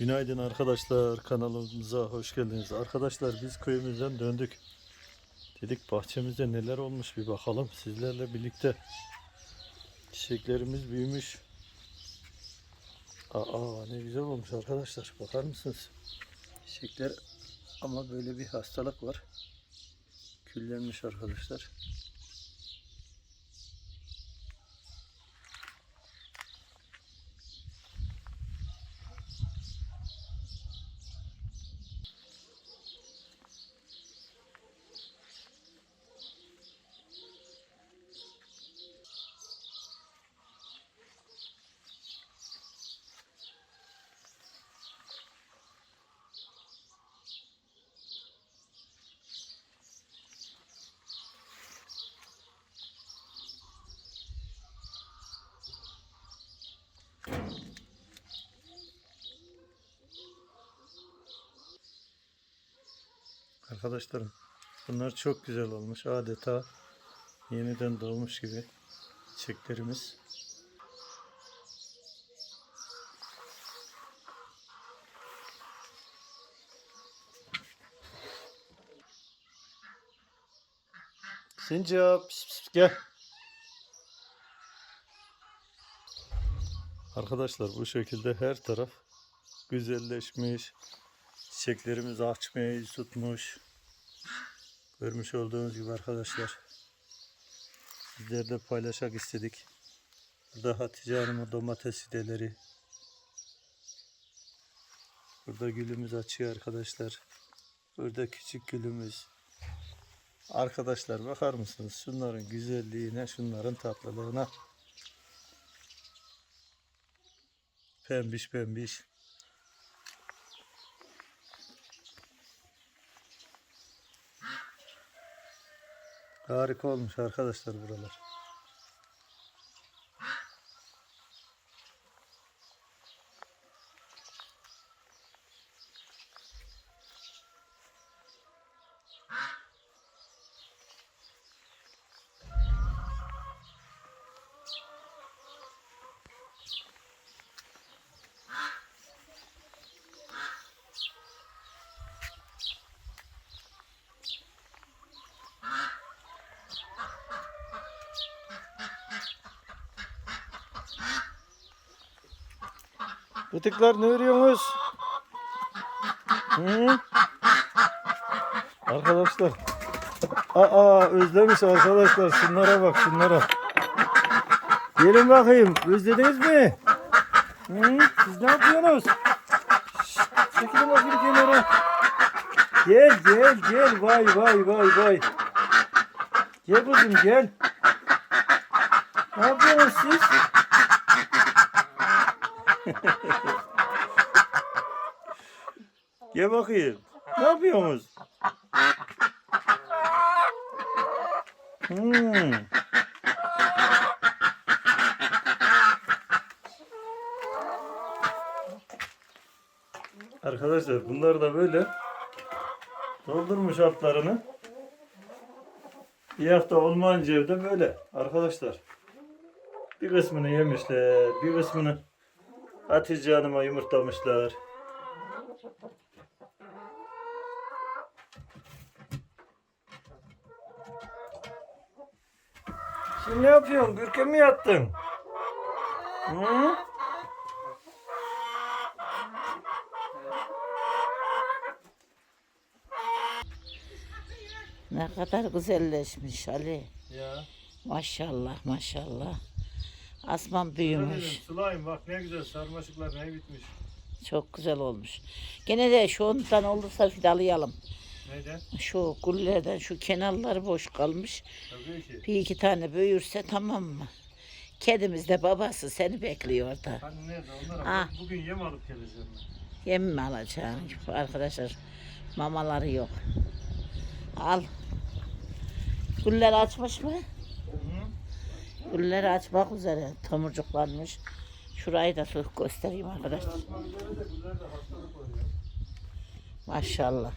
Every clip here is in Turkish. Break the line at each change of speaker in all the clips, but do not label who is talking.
Günaydın arkadaşlar kanalımıza hoş geldiniz. Arkadaşlar biz köyümüzden döndük. Dedik bahçemizde neler olmuş bir bakalım sizlerle birlikte. Çiçeklerimiz büyümüş. Aa ne güzel olmuş arkadaşlar. Bakar mısınız? Çiçekler ama böyle bir hastalık var. Küllenmiş arkadaşlar. Arkadaşlarım bunlar çok güzel olmuş. Adeta yeniden doğmuş gibi çiçeklerimiz. Sincap pis, gel. Arkadaşlar bu şekilde her taraf güzelleşmiş. Çiçeklerimiz açmaya tutmuş. Görmüş olduğunuz gibi arkadaşlar. Sizlerle paylaşmak istedik. Burada Hatice Hanım'ın domates fideleri. Burada gülümüz açıyor arkadaşlar. Burada küçük gülümüz. Arkadaşlar bakar mısınız? Şunların güzelliğine, şunların tatlılığına. Pembiş pembiş. Harika olmuş arkadaşlar buralar. Bıtıklar ne örüyorsunuz? Hı? Arkadaşlar. Aa özlemiş arkadaşlar. Şunlara bak şunlara. Gelin bakayım. Özlediniz mi? Hı? Siz ne yapıyorsunuz? Şşt, çekilin bakayım kenara. Gel gel gel. Vay vay vay vay. Gel kızım gel. Ne yapıyorsunuz siz? Gel bakayım. Ne yapıyorsunuz? Hmm. Arkadaşlar bunlar da böyle doldurmuş altlarını. Bir hafta olmayınca evde böyle arkadaşlar. Bir kısmını yemişler, bir kısmını Hatice Hanım'a yumurtlamışlar. Şimdi ne yapıyorsun? Gürke mi yattın? Hı?
Ne kadar güzelleşmiş Ali.
Ya.
Maşallah maşallah. Asman büyümüş.
Sulayım bak ne güzel sarmaşıklar ne bitmiş.
Çok güzel olmuş. Gene de şu ondan olursa fidalayalım.
Neyden?
Şu gullerden şu kenarları boş kalmış.
Tabii ki.
Bir iki tane büyürse tamam mı? Kedimiz de babası seni bekliyor da.
Hani nerede onlara
Ha.
bak, bugün yem alıp geleceğim ben.
Yem mi alacaksın? Arkadaşlar mamaları yok. Al. Güller açmış mı? Güller açmak üzere. Tomurcuklanmış. Şurayı da su göstereyim arkadaşlar. Maşallah.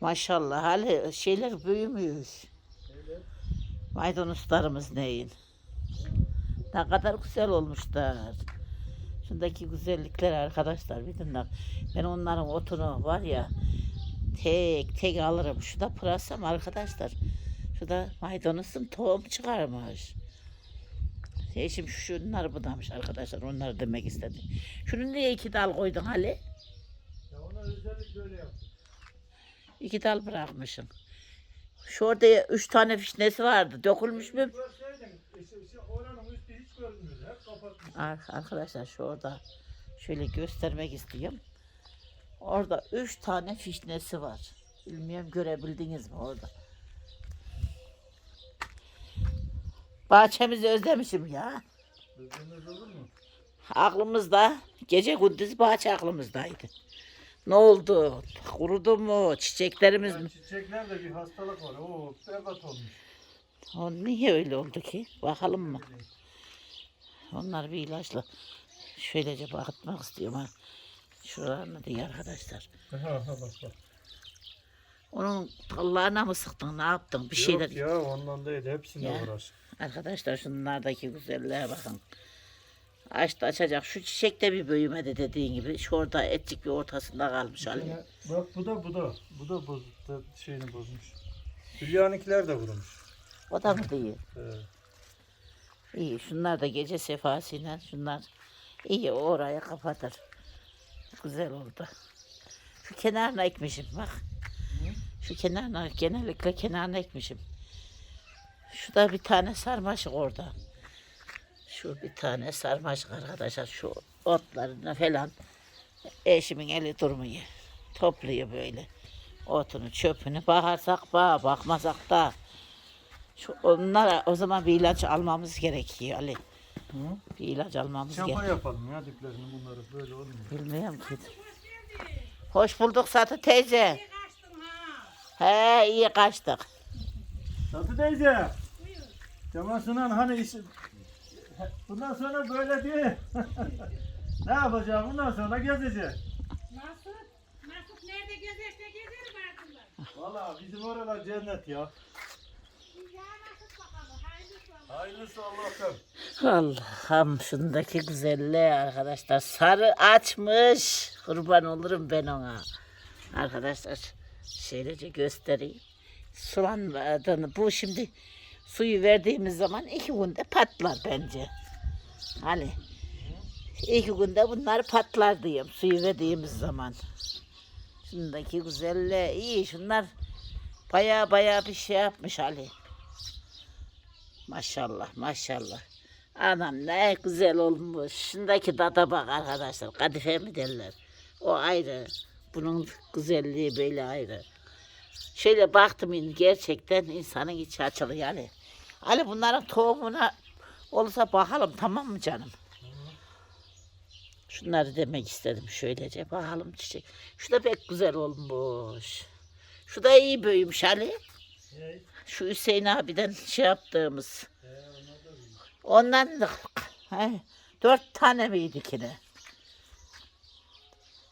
Maşallah. Hali şeyler büyümüyor. Maydanozlarımız neyin? Ne kadar güzel olmuşlar. Şundaki güzellikler arkadaşlar bir dinle. Ben onların otunu var ya tek tek alırım. Şu da pırasam arkadaşlar. Şu da maydanozum tohum çıkarmış. Eşim şunları budamış arkadaşlar. Onları demek istedi. Şunu niye iki dal koydun Ali?
Ya ona özellikle öyle yaptım.
İki dal bırakmışsın. Şu orada üç tane fişnesi vardı. Dökülmüş mü? Arkadaşlar şu orada şöyle göstermek istiyorum. Orada üç tane fişnesi var. Bilmiyorum görebildiniz mi orada? Bahçemizi özlemişim ya.
Özlemez olur mu?
Aklımızda gece gündüz bahçe aklımızdaydı. Ne oldu? Kurudu mu? Çiçeklerimiz mi?
Çiçeklerde bir hastalık var. Oo berbat olmuş.
O niye öyle oldu ki? Bakalım mı? Onlar bir ilaçla şöylece bakıtmak istiyorum ha. Şuralarını diye arkadaşlar.
Ha ha bak bak.
Onun dallarına mı sıktın? Ne yaptın? Bir şeyler.
Yok ya ondan değil. Hepsine
Ya.
uğraş.
Arkadaşlar şunlardaki güzelliğe bakın. Açtı açacak. Şu çiçek de bir büyümedi dediğin gibi. Şu orada etçik bir ortasında kalmış Ali.
Bak bu da bu da. Bu da boz, da şeyini bozmuş. Hülyanikiler de vurmuş.
O da mı değil?
Ee,
İyi. Şunlar da gece sefasıyla şunlar iyi oraya kapatır. Güzel oldu. Şu kenarına ekmişim bak. Şu kenarına genellikle kenarına ekmişim. Şu da bir tane sarmaşık orada. Şu bir tane sarmaşık arkadaşlar. Şu otlarına falan eşimin eli durmuyor. Topluyor böyle. Otunu çöpünü bakarsak bağ bakmasak da. Şu onlara o zaman bir ilaç almamız gerekiyor Ali.
Hı?
Bir ilaç almamız
Şampuan
gerekiyor.
yapalım ya diplerini bunları böyle olmuyor.
Bilmiyorum ki. Hoş bulduk Satı teyze. He iyi kaçtık.
Satı teyze. Kemal Sunan hani iş... Bundan sonra böyle değil. ne yapacağım? Bundan sonra gezeceğim.
Nasıl? Nasıl nerede gezerse gezer baktım
Valla bizim oralar cennet ya.
Ya nasıl bakalım? Hayırlısı olsun.
Hayırlısı Allah'tan.
Allah'ım şundaki güzelliğe arkadaşlar. Sarı açmış. Kurban olurum ben ona. Arkadaşlar şöylece göstereyim. Sulanmadığını bu şimdi suyu verdiğimiz zaman iki günde patlar bence. Hani iki günde bunlar patlar diyeyim suyu verdiğimiz zaman. Şundaki güzelliğe iyi şunlar baya baya bir şey yapmış Ali. Maşallah maşallah. Anam ne güzel olmuş. Şundaki dada bak arkadaşlar. Kadife mi derler? O ayrı. Bunun güzelliği böyle ayrı. Şöyle baktım in- gerçekten insanın içi açılıyor Ali. Ali bunların tohumuna olursa bakalım tamam mı canım? Şunları demek istedim şöylece bakalım çiçek. Şu da pek güzel olmuş. Şu da iyi büyümüş Ali. Şu Hüseyin abiden şey yaptığımız. Ondan da dört tane miydi ki ne?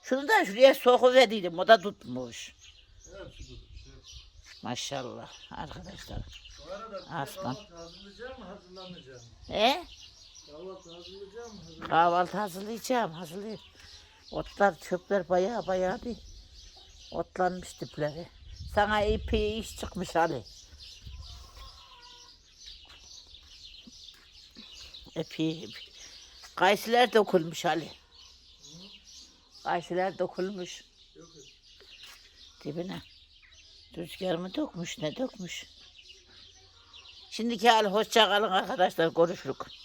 Şunu da şuraya sokuverdiydim. O da tutmuş. Maşallah arkadaşlar.
Bu arada
Aslan.
kahvaltı hazırlayacağım mı hazırlamayacağım mı?
E?
Kahvaltı hazırlayacağım mı hazırlamayacağım
Kahvaltı hazırlayacağım. Hazırlayayım. Otlar, çöpler bayağı bayağı bir otlanmış dipleri. Sana epey iş çıkmış Ali. Epey. epey. Kaysiler dökülmüş Ali. Kaysiler dökülmüş. Dibine. Rüzgar mı dökmüş ne dökmüş. Şimdiki hal hoşça kalın arkadaşlar görüşürük.